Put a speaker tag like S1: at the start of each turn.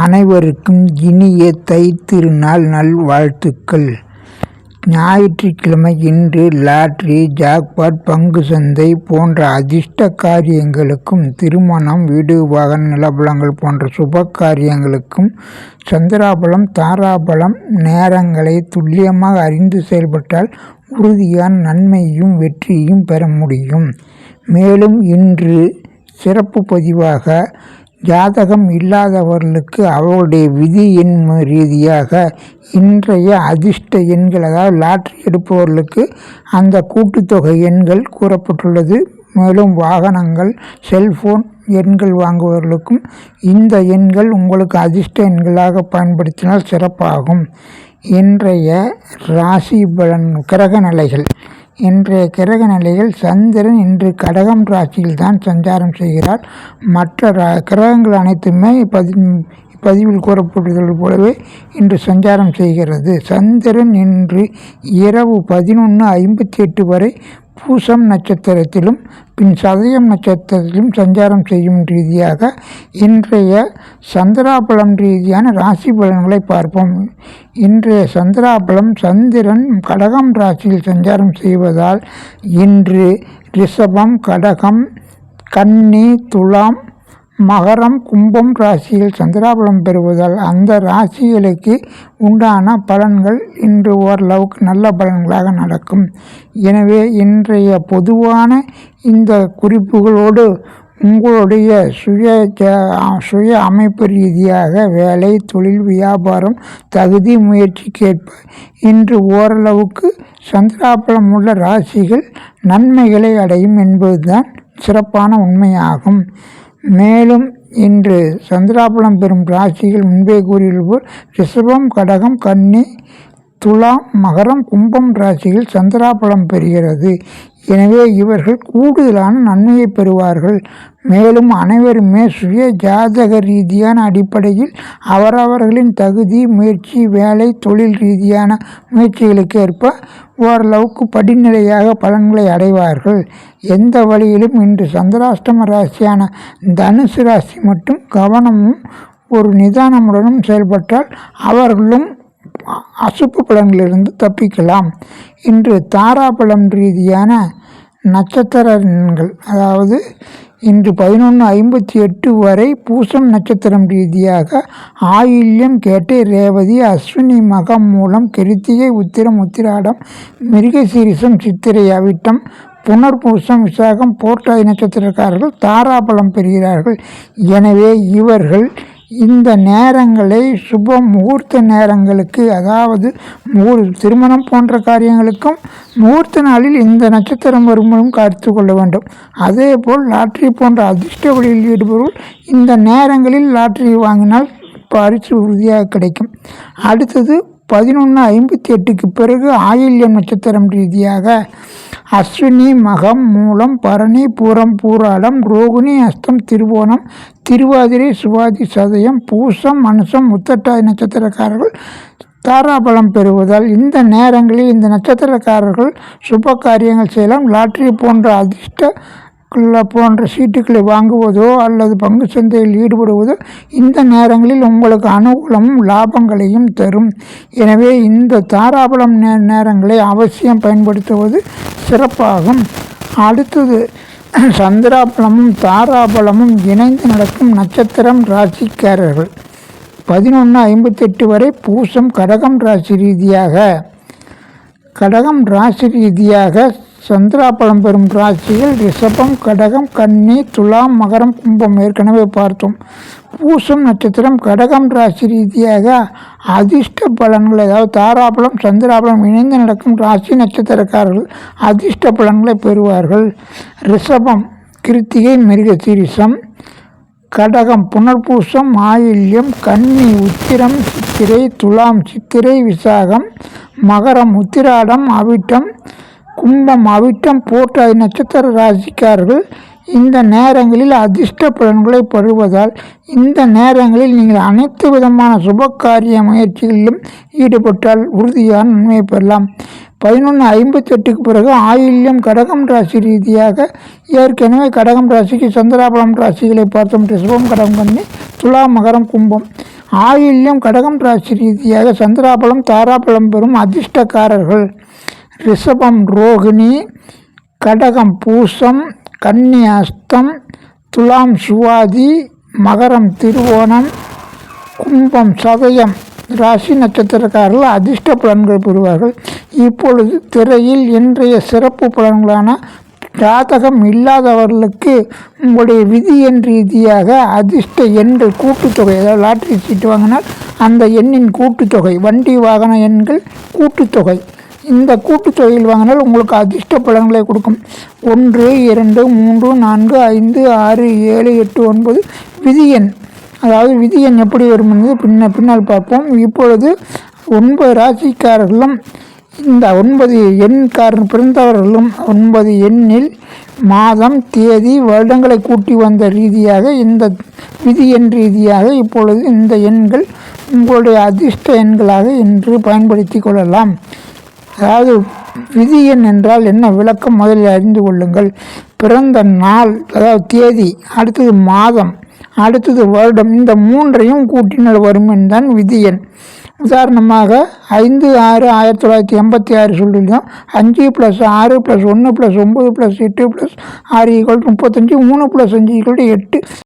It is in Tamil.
S1: அனைவருக்கும் இனிய தைத்திருநாள் நல்வாழ்த்துக்கள். ஞாயிற்றுக்கிழமை இன்று லாட்ரி ஜாக்பாட் பங்கு சந்தை போன்ற அதிர்ஷ்ட காரியங்களுக்கும் திருமணம் வீடு வாகன நிலபலங்கள் போன்ற சுப காரியங்களுக்கும் சந்திராபலம் தாராபலம் நேரங்களை துல்லியமாக அறிந்து செயல்பட்டால் உறுதியான நன்மையும் வெற்றியும் பெற முடியும். மேலும் இன்று சிறப்பு பதிவாக ஜாதகம் இல்லாதவர்களுக்கு அவர்களுடைய விதி எண் ரீதியாக இன்றைய அதிர்ஷ்ட எண்கள் அதாவது லாட்ரி எடுப்பவர்களுக்கு அந்த கூட்டுத்தொகை எண்கள் கூறப்பட்டுள்ளது. மேலும் வாகனங்கள் செல்போன் எண்கள் வாங்குபவர்களுக்கும் இந்த எண்கள் உங்களுக்கு அதிர்ஷ்ட எண்களாக பயன்படுத்தினால் சிறப்பாகும். இன்றைய ராசி பலன் கிரக நிலைகள் இன்றைய கிரக நிலைகள் சந்திரன் இன்று கடகம் ராசியில் தான் சஞ்சாரம் செய்கிறார். மற்ற கிரகங்கள் அனைத்துமே பதி பதிவில் கூறப்பட்டுள்ளது போலவே இன்று சஞ்சாரம் செய்கிறது. சந்திரன் இன்று இரவு பதினொன்று ஐம்பத்தி எட்டு வரை பூசம் நட்சத்திரத்திலும் பின் சதயம் நட்சத்திரத்திலும் சஞ்சாரம் செய்யும் ரீதியாக இன்றைய சந்திராபலம் ரீதியான ராசி பலன்களை பார்ப்போம். இன்றைய சந்திராபலம் சந்திரன் கடகம் ராசியில் சஞ்சாரம் செய்வதால் இன்று ரிஷபம் கடகம் கன்னி துலாம் மகரம் கும்பம் ராசியில் சந்திராபலம் பெறுவதால் அந்த ராசிகளுக்கு உண்டான பலன்கள் இன்று ஓரளவுக்கு நல்ல பலன்களாக நடக்கும். எனவே இன்றைய பொதுவான இந்த குறிப்புகளோடு உங்களுடைய சுய சுய அமைப்பு ரீதியாக வேலை தொழில் வியாபாரம் தகுதி முயற்சிக்கேற்ப இன்று ஓரளவுக்கு சந்திராபலம் உள்ள ராசிகள் நன்மைகளை அடையும் என்பதுதான் சிறப்பான உண்மையாகும். மேலும் இன்று சந்திராபலம் பெறும் ராசிகள் முன்பே கூறியுள்ளபோல் ரிஷபம் கடகம் கன்னி துலாம் மகரம் கும்பம் ராசியில் சந்திராபலம் பெறுகிறது. எனவே இவர்கள் கூடுதலான நன்மையை பெறுவார்கள். மேலும் அனைவருமே சுய ஜாதக ரீதியான அடிப்படையில் அவரவர்களின் தகுதி முயற்சி வேலை தொழில் ரீதியான முயற்சிகளுக்கு ஏற்ப ஓரளவுக்கு படிநிலையாக பலன்களை அடைவார்கள். எந்த வழியிலும் இன்று சந்திராஷ்டம ராசியான தனுசு ராசி மட்டும் கவனமும் ஒரு நிதானமுடனும் செயல்பட்டால் அவர்களும் அசுப்பு பலன்களிலிருந்து தப்பிக்கலாம். இன்று தாராபலம் ரீதியான நட்சத்திரங்கள் அதாவது இன்று பதினொன்று ஐம்பத்தி எட்டு வரை பூசம் நட்சத்திரம் ரீதியாக ஆயில்யம் கேட்டை ரேவதி அஸ்வினி மகம் மூலம் கிருத்திகை உத்திரம் உத்திராடம் மிருகசீரிசம் சித்திரை அவிட்டம் புனர்பூசம் விசாகம் போர்ட்டாய் நட்சத்திரக்காரர்கள் தாராபலம் பெறுகிறார்கள். எனவே இவர்கள் இந்த நேரங்களை சுப முகூர்த்த நேரங்களுக்கு அதாவது திருமணம் போன்ற காரியங்களுக்கும் முகூர்த்த நாளில் இந்த நட்சத்திரம் வரும்போதும் காத்து கொள்ள வேண்டும். அதே போல் லாட்ரி போன்ற அதிர்ஷ்ட வழியில் ஈடுபவர்கள் இந்த நேரங்களில் லாட்ரி வாங்கினால் பரிசு உறுதியாக கிடைக்கும். அடுத்தது பதினொன்று ஐம்பத்தி எட்டுக்கு பிறகு ஆயில்யம் நட்சத்திரம் ரீதியாக அஸ்வினி மகம் மூலம் பரணி பூரம் பூராடம் ரோகிணி அஸ்தம் திருவோணம் திருவாதிரை சுவாதி சதயம் பூசம் மனுஷம் முத்தட்டாய் நட்சத்திரக்காரர்கள் தாராபலம் பெறுவதால் இந்த நேரங்களில் இந்த நட்சத்திரக்காரர்கள் சுப காரியங்கள் செய்யலாம். லாட்ரி போன்ற அதிர்ஷ்ட போன்ற சீட்டுகளை வாங்குவதோ அல்லது பங்கு சந்தையில் ஈடுபடுவதோ இந்த நேரங்களில் உங்களுக்கு அனுகூலமும் லாபங்களையும் தரும். எனவே இந்த தாராபலம் நே நேரங்களை அவசியம் பயன்படுத்துவது சிறப்பாகும். அடுத்தது சந்திராபலமும் தாராபலமும் இணைந்து நடக்கும் நட்சத்திரம் ராசிக்காரர்கள். பதினொன்று ஐம்பத்தெட்டு வரை பூசம் கடகம் ராசி ரீதியாக கடகம் ராசி ரீதியாக சந்திராபலம் பெறும் ராசியில் ரிஷபம் கடகம் கன்னி துலாம் மகரம் கும்பம் ஏற்கனவே பார்த்தோம். பூசம் நட்சத்திரம் கடகம் ராசி ரீதியாக அதிர்ஷ்ட பலன்கள் அதாவது தாராபலம் சந்திராபலம் இணைந்து நடக்கும் ராசி நட்சத்திரக்காரர்கள் அதிர்ஷ்ட பலன்களை பெறுவார்கள். ரிஷபம் கிருத்திகை மிருகசீரிசம் கடகம் புனர்பூசம் ஆயில்யம் கன்னி உத்திரம் சித்திரை துலாம் சித்திரை விசாகம். மகரம் உத்திராடம் அவிட்டம். கும்பம் அவிட்டம் போன்ற நட்சத்திர ராசிக்காரர்கள் இந்த நேரங்களில் அதிர்ஷ்ட பலன்களை பெறுவதால் இந்த நேரங்களில் நீங்கள் அனைத்து விதமான சுப காரிய முயற்சிகளிலும் ஈடுபட்டால் உறுதியான நன்மை பெறலாம். பதினொன்று ஐம்பத்தெட்டுக்கு பிறகு ஆயில்யம் கடகம் ராசி ரீதியாக ஏற்கனவே கடகம் ராசிக்கு சந்திராபலம் ராசிகளை பார்த்தோம். ரிஷபம் கடகம் கண்ணி துலா மகரம் கும்பம். ஆயில்யம் கடகம் ராசி ரீதியாக சந்திராபலம் தாராபலம் பெறும் அதிர்ஷ்டக்காரர்கள். ரிஷபம் ரோகிணி கடகம் பூசம் கன்னி அஸ்தம் துலாம் சுவாதி மகரம் திருவோணம் கும்பம் சதயம் ராசி நட்சத்திரக்காரர்கள் அதிர்ஷ்ட பலன்கள் பெறுவார்கள். இப்பொழுது திரையில் இன்றைய சிறப்பு பலன்களான ஜாதகம் இல்லாதவர்களுக்கு உங்களுடைய விதியின் ரீதியாக அதிர்ஷ்ட எண்கள் கூட்டுத்தொகை அதாவது லாட்ரி சீட்டு வாங்கினால் அந்த எண்ணின் கூட்டுத்தொகை வண்டி வாகன எண்கள் கூட்டுத்தொகை. இந்த கூட்டுத்தொகையில் வாங்கினால் உங்களுக்கு அதிர்ஷ்ட பலன்களை கொடுக்கும். ஒன்று இரண்டு மூன்று நான்கு ஐந்து ஆறு ஏழு எட்டு ஒன்பது விதி எண். அதாவது விதி எண் எப்படி வரும் என்பது பின்ன பின்னால் பார்ப்போம். இப்பொழுது ஒன்பது ராசிக்காரர்களும் இந்த ஒன்பது எண்காரன் பிறந்தவர்களும் ஒன்பது எண்ணில் மாதம் தேதி வருடங்களை கூட்டி வந்த ரீதியாக இந்த விதி எண் ரீதியாக இப்பொழுது இந்த எண்கள் உங்களுடைய அதிர்ஷ்ட எண்களாக இன்று பயன்படுத்தி கொள்ளலாம். அதாவது விதி எண் என்றால் என்ன விளக்கம்? முதலில் அறிந்து கொள்ளுங்கள். பிறந்த நாள் அதாவது தேதி அடுத்தது மாதம் அடுத்தது வருடம் இந்த மூன்றையும் கூட்டினால் வரும் என்றான் விதி எண். உதாரணமாக ஐந்து ஆறு ஆயிரத்தி தொள்ளாயிரத்தி எண்பத்தி ஆறு சொல்லியிருந்தோம். அஞ்சு ப்ளஸ் ஆறு ப்ளஸ் ஒன்று ப்ளஸ் ஒம்பது ப்ளஸ் எட்டு ப்ளஸ் ஆறு ஈக்குவல் முப்பத்தஞ்சு மூணு ப்ளஸ் அஞ்சு ஈக்குவல் எட்டு.